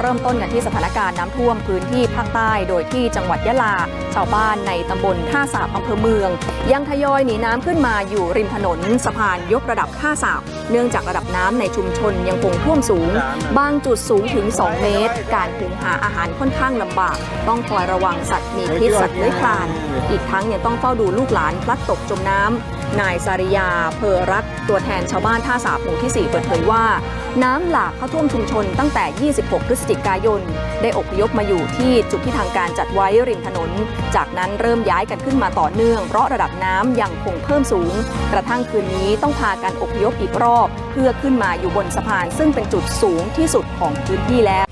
เริ่มต้นกันที่สถานการณ์น้ำท่วมพื้นที่ภาคใต้โดยที่จังหวัดยะลา ชาวบ้านในตำบลท่าสาบอำเภอเมือง ยังทยอยหนีน้ำขึ้นมาอยู่ริมถนนสะพานยกระดับท่าสาบเนื่องจากระดับน้ำในชุมชนยังคงท่วมสูง บางจุดสูงถึง 2 เมตร การหุงหาอาหารค่อนข้างลำบาก ต้องคอยระวังสัตว์มีพิษสัตว์เลื้อยคลาน อีกทั้งยังต้องเฝ้าดูลูกหลานพลัดตกจมน้ำนายสาริยาเพอรักตัวแทนชาวบ้านท่าสาบหมู่ที่ 4 เปิดเผยว่า น้ำหลากเข้าท่วมชุมชนตั้งแต่ 26 พฤศจิกายน ได้อพยพมาอยู่ที่จุดที่ทางการจัดไว้ริมถนน จากนั้นเริ่มย้ายกันขึ้นมาต่อเนื่อง เพราะระดับน้ำยังคงเพิ่มสูง กระทั่งคืนนี้ต้องพากันอพยพอีกรอบ เพื่อขึ้นมาอยู่บนสะพาน ซึ่งเป็นจุดสูงที่สุดของพื้นที่แล้ว